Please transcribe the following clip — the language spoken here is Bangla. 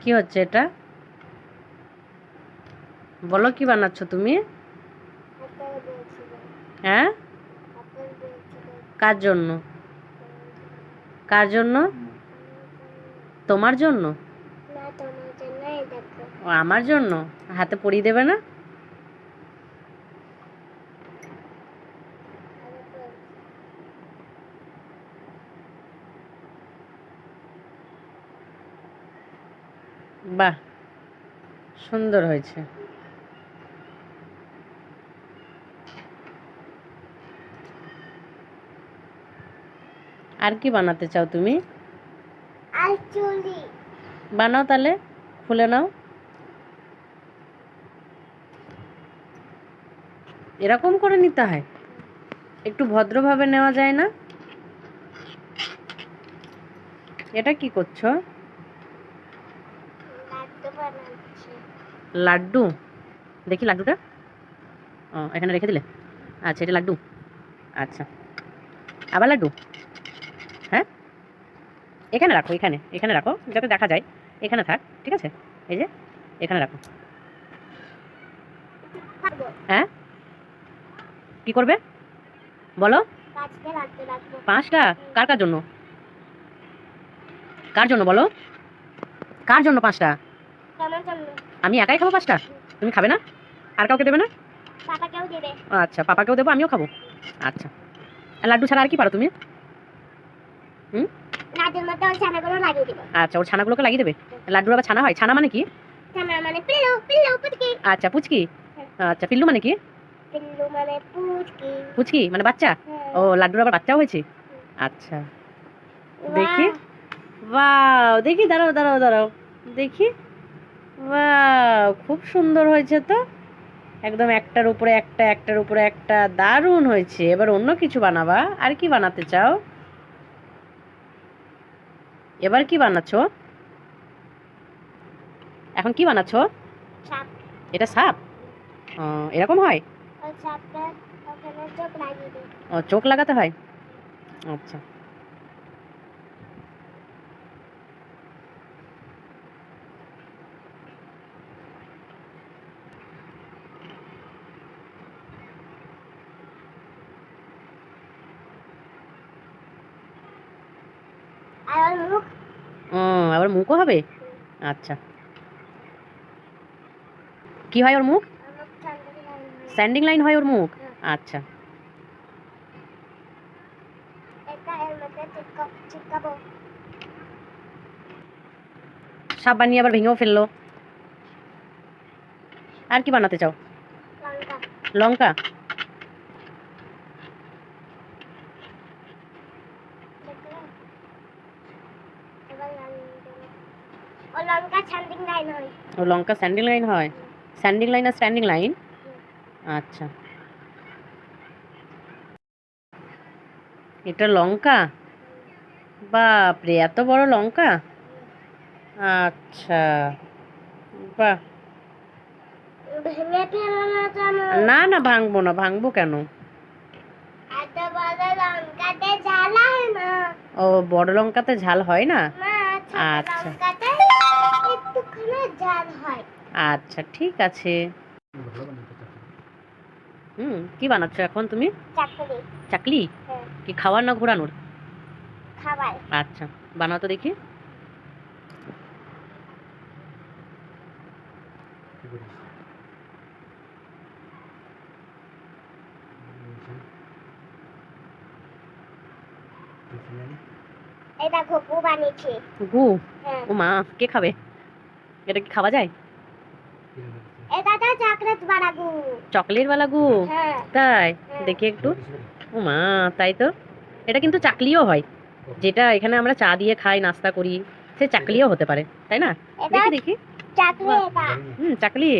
কি হচ্ছে এটা? বলো কি বানাচ্ছ তুমি? হ্যাঁ? কার জন্য? কার জন্য? তোমার জন্য? আমার জন্য? হাতে পরিয়ে দেবে না? বাহ সুন্দর হয়েছে। আর কি বানাতে চাও তুমি? বানাও তাহলে খুলে নাও। এরকম করে নিতে হয়। একটু ভদ্রভাবে নেওয়া যায় না? এটা কি করছ লাড্ডু বানাচ্ছি লাড্ডু। দেখি লাড্ডুটা। ও, এখানে রেখে দিলে? আচ্ছা এটা লাড্ডু। আচ্ছা। আবার লাড্ডু? হ্যাঁ? এখানে রাখো, এখানে এখানে রাখো, যাতে দেখা যায়। এখানে থাক, ঠিক আছে? এই যে, এখানে রাখো। হ্যাঁ? কি করবে? বলো। পাঁচটা? কার কার জন্য? কার জন্য বলো? কার জন্য পাঁচটা? আমি একাই খাব পাঁচটা? তুমি খাবে না? আর কাউকে দেবে না? আচ্ছা পাপাকেও দেবো আমিও খাব। আচ্ছা। লাড্ডু ছাড়া আর কি পারো তুমি? হুম? আচ্ছা ওর ছানাগুলোকে লাগিয়ে দেবে? লাড্ডুর আবার ছানা হয়? ছানা মানে কি? মানে আচ্ছা পুচকি? আচ্ছা পিল্লু মানে কি? মানে পুচকি। মানে বাচ্চা? ও লাড্ডুর আবার বাচ্চাও হয়েছে? আচ্ছা। দেখি। বাও দেখি দাঁড়াও দাঁড়াও দাঁড়াও। দেখি। বাও খুব সুন্দর হয়েছে তো। একদম একটার উপরে একটা একটার উপরে একটা দারুণ হয়েছে। এবার অন্য কিছু বানাবা। আর কি বানাতে চাও? এবার কি বানাচ্ছো? এখন কি বানাচ্ছো? সাপ এটা সাপ? এরকম হয়? ও চোখ লাগাতে হয়? আচ্ছা। ও, আবার মুখও হবে? আচ্ছা। কি হয় ওর মুখ? স্ট্যান্ডিং লাইন হয় ওর মুখ? আচ্ছা। সাপ বানিয়ে আবার ভেঙেও ফেলল। আর কি বানাতে চাও? লঙ্কা লঙ্কা দেখলে এবার লাগিয়ে দেবে ও লঙ্কা ছান্দিং লাইন হয়। ও লঙ্কা স্ট্যান্ডিং লাইন হয়? স্ট্যান্ডিং লাইন আর স্ট্যান্ডিং লাইন? আচ্ছা। এটা লঙ্কা? বাপরে এত বড় লঙ্কা? আচ্ছা বাহ। না না ভাঙবো না ভাঙবো কেন? ও বড় লঙ্কাতে ঝাল হয় না? আচ্ছা। ঝাল হয়। আচ্ছা ঠিক আছে। হুম কি বানাচ্ছো এখন তুমি? চাকরি। চাকলি? হ্যাঁ। কি খাওয়ার না ঘোরানোর? খাবার। আচ্ছা বানাও তো দেখি। এটা ঘুঘু বানিয়েছি। গু? হ্যাঁ। ও মা কে খাবে? এটা কি খাওয়া যায়? এটা তো চকলেট গু চকলেট বালা গু? হ্যাঁ। তাই? দেখি একটু। ও মা তাই তো? এটা কিন্তু চাকলিও হয়। যেটা এখানে আমরা চা দিয়ে খাই নাস্তা করি সে চাকলিও হতে পারে। তাই না? এটা দেখি দেখি। চাকলি এটা হুম চাকলি।